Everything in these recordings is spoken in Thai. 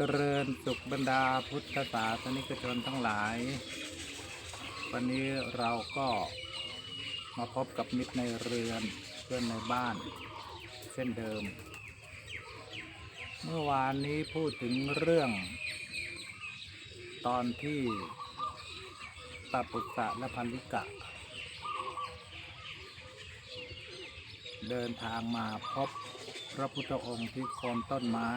เจริญสุขบรรดาพุทธศาสนิกชนทั้งหลาย วันนี้เราก็มาพบกับมิตรในเรือนเพื่อนในบ้าน เช่นเดิม เมื่อวานนี้พูดถึงเรื่อง ตอนที่ตาปุตตะและพันธิกะ เดินทางมาพบพระพุทธองค์ที่โคนต้นไม้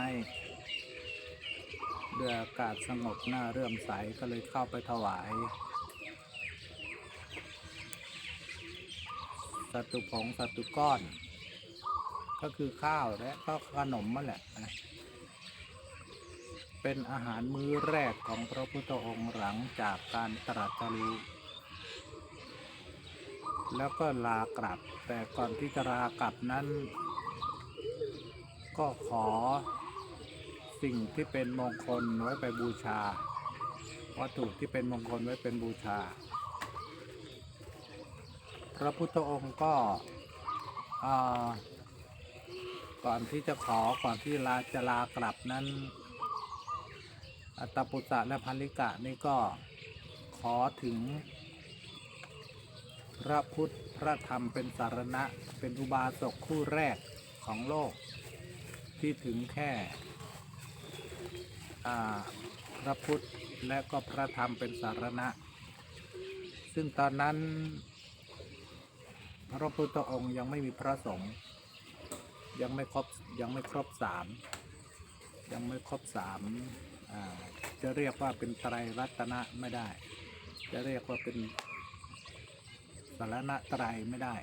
ด้วยอากาศสงบหน้าเรื่อมใสก็เลยเข้าไปถวาย สัตุผงสัตุก้อน ก็คือข้าวและก็ขนมนั่นแหละนะเป็นอาหารมื้อแรกของพระพุทธองค์หลังจากการตรัสรู้แล้วก็ลากลับ แต่ก่อนที่จะลากลับนั้น ก็ขอ สิ่งที่เป็นมงคลไว้ไปบูชา วัตถุที่เป็นมงคลไว้เป็นบูชา พระพุทธองค์ก็ก่อนที่จะขอก่อนที่ลาจะลากลับนั้น อัตปุตตะและพันลิกะนี่ก็ขอถึง พระพุทธพระธรรมเป็นสารณะเป็นอุบาสกคู่แรกของโลก ที่ถึงแค่ พระพุทธและก็พระธรรมเป็นสารณะ ซึ่งตอนนั้น พระพุทธองค์ยังไม่มีพระสงฆ์ยังไม่ครบยังไม่ครบสามยังไม่ครบสามจะเรียกว่าเป็นไตรรัตนะไม่ได้ จะเรียกว่าเป็นสารณะไตรไม่ได้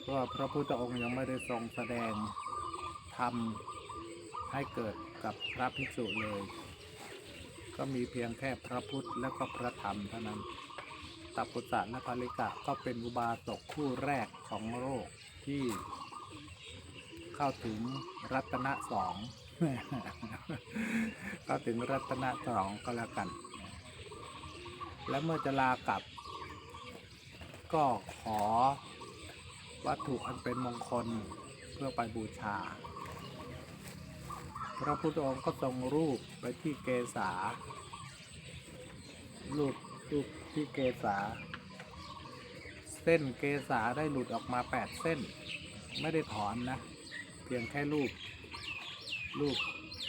เพราะพระพุทธองค์ยังไม่ได้ทรงแสดงธรรมให้เกิด กับพระภิกษุเลย ก็มีเพียงแค่พระพุทธและก็พระธรรมเท่านั้น ตัปปุตตะและภาลิกะก็เป็นอุบาสกคู่แรกของโลกที่เข้าถึงรัตนะสองเข้าถึงรัตนะสองก็แล้วกัน และเมื่อจะลากลับ ก็ขอวัตถุอันเป็นมงคลเพื่อไปบูชา พระพุทธองค์ก็ทรงรูปไปที่เกษารูปรูปที่เกษา เส้นเกษาได้หลุดออกมาแปดเส้น ไม่ได้ถอนนะ เพียงแค่รูป รูป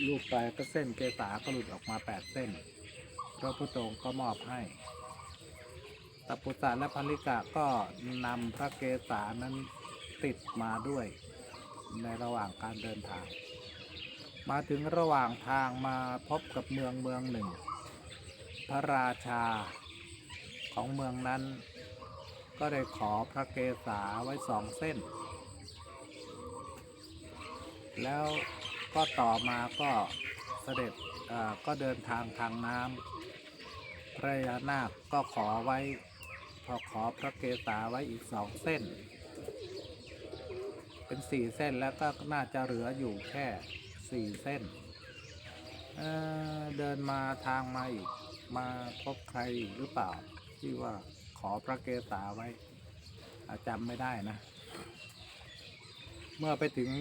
รูปไปก็เส้นเกษาก็หลุดออกมาแปดเส้น พระพุทธองค์ก็มอบให้ตัปปุตตะและพันลิกะก็นำพระเกศานั้นติดมาด้วยในระหว่างการเดินทาง มาถึงระหว่างทางมาพบกับเมืองเมืองหนึ่ง พระราชาของเมืองนั้น ก็ได้ขอพระเกศาไว้สองเส้น แล้วก็ต่อมาก็เสด็จก็เดินทางทางน้ำพระยานาคก็ขอไว้พอขอพระเกศาไว้อีกสองเส้น เป็นสี่เส้นแล้วก็น่าจะเหลืออยู่แค่ สี่เส้นเเดินมาทางมาอีก มาพบใครหรือเปล่า ที่ว่าขอพระเกศาไว้าจำไม่ได้นะ เมื่อไปถึง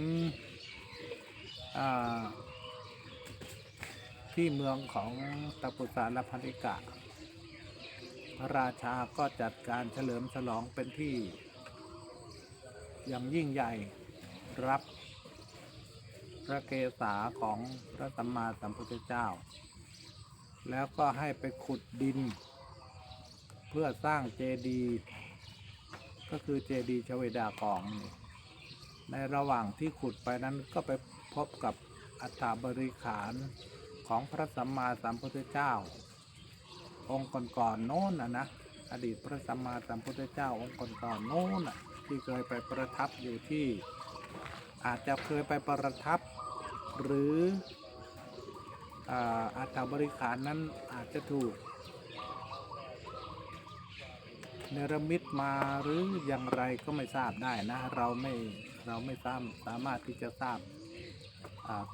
ที่เมืองของตะปุตาและพันิกะ พระราชาก็จัดการเฉลิมฉลองเป็นที่ อย่างยิ่งใหญ่รับ พระเกศาของพระสัมมาสัมพุทธเจ้า แล้วก็ให้ไปขุดดิน เพื่อสร้างเจดีย์ก็คือเจดีย์ชเวดากองนี่ในระหว่างที่ขุดไปนั้นก็ไปพบกับอัฐบริขารของพระสัมมาสัมพุทธเจ้า องค์ก่อนๆโน้นนะนะอดีตพระสัมมาสัมพุทธเจ้าองค์ก่อนๆโน้นที่เคยไปประทับอยู่ที่ อาจจะเคยไปประทับ หรืออ่าอัฐบริขารนั้นอาจจะถูก เนรมิตมาหรืออย่างไรก็ไม่ทราบได้นะ เราไม่เราไม่สามสามารถที่จะทราบ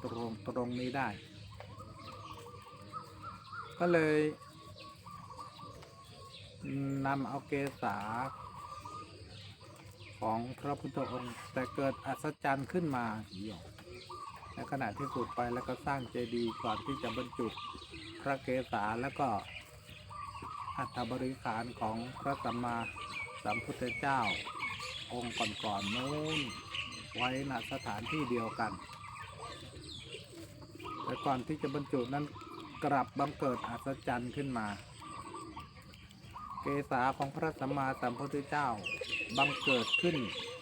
ตรงตรงนี้ได้ ก็เลยนำเอาเกษา ของพระพุทธองค์แต่เกิดอัศจรรย์ขึ้นมาเหี่ยวในขณะที่ขุดไปแล้วก็สร้างเจดีย์ก่อนที่จะบรรจุพระเกศาแล้วก็อัฐบริขารของพระสัมมาสัมพุทธเจ้า องค์ก่อนๆนู้นไว้ณสถานที่เดียวกันแต่ก่อนที่จะบรรจุนั้นกลับบังเกิดอัศจรรย์ขึ้นมา เกษาของพระสัมมาสัมพุทธเจ้าบังเกิดขึ้น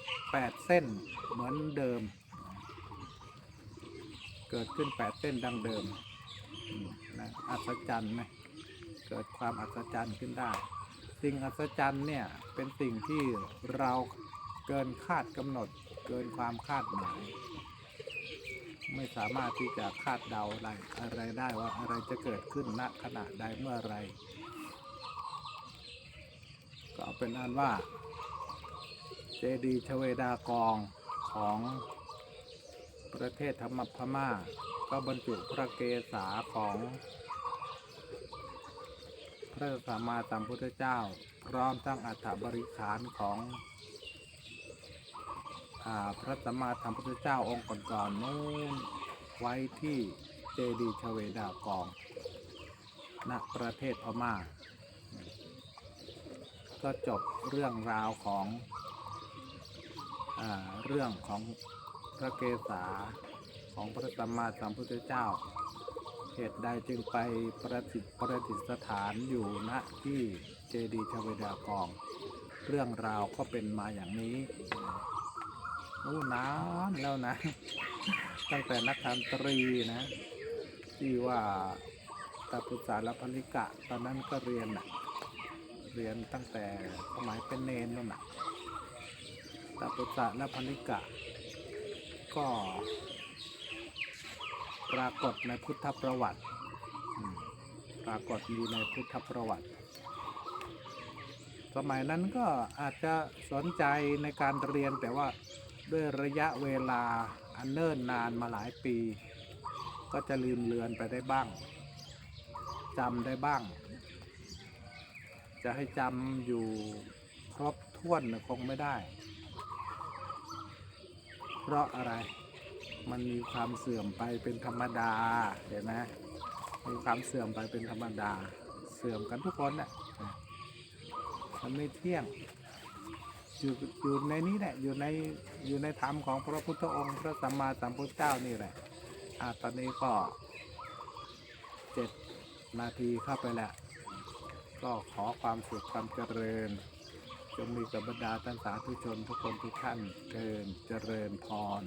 8 เส้นเหมือนเดิม เกิดขึ้น 8 เส้นดังเดิมอืมนะอัศจรรย์ไหมเกิดความอัศจรรย์ขึ้นได้ สิ่งอัศจรรย์เนี่ยเป็นสิ่งที่เราเกินคาดกำหนด เกินความคาดหมาย ไม่สามารถที่จะคาดเดาอะไรอะไรได้ว่าอะไรจะเกิดขึ้นณขณะใดเมื่อไร ก็เป็นอันว่า เจดีย์ชเวดากองของประเทศธรรมพม่า ก็บรรจุพระเกศาของ พระสัมมาสัมพุทธเจ้า พร้อมทั้งอัฐบริขารของอพระสัมมาสัมพุทธเจ้าองค์ก่อนๆนู้นไว้ที่เจดีย์ชเวดากอง ณประเทศพม่า ก็จบเรื่องราวของอเรื่องของพระเกศาของพระสัมมาสัมพุทธเจ้า เหตุใดจึงไปประดิษฐ์ประดิษฐานอยู่ณที่เจดีย์ชเวดากอง เรื่องราวก็เป็นมาอย่างนี้นู่นานแล้วนะ ตั้งแต่นักธรรมตรีนะที่ว่าตาปุสารพลิกะ ตอนนั้นก็เรียนน่ะ เรียนตั้งแต่สมัยเป็นเนนนู่นน่ะตาปุสารพลิกะ ก็ ปรากฏในพุทธประวัติ ปรากฏอยู่ในพุทธประวัติ สมัยนั้นก็อาจจะสนใจในการเรียนแต่ว่าด้วยระยะเวลาอันเนิ่นนานมาหลายปี ก็จะลืมเลือนไปได้บ้างจำได้บ้าง จะให้จำอยู่ครบถ้วนคงไม่ได้ เพราะอะไร มันมีความเสื่อมไปเป็นธรรมดา เห็นไหมมีความเสื่อมไปเป็นธรรมดา เสื่อมกันทุกคนน่ะมันไม่เที่ยงอยู่อยู่ในนี้แหละอยู่ในอยู่ในธรรมของพระพุทธองค์พระสัมมาสัมพุทธเจ้านี่แหละอ่าตอนนี้ก็เจ็ดนาทีเข้าไปแล้ว ก็ขอความสุขความเจริญ จงมีกับบรรดาท่านสาธุชนทุกคนทุกท่านเกินเจริญพร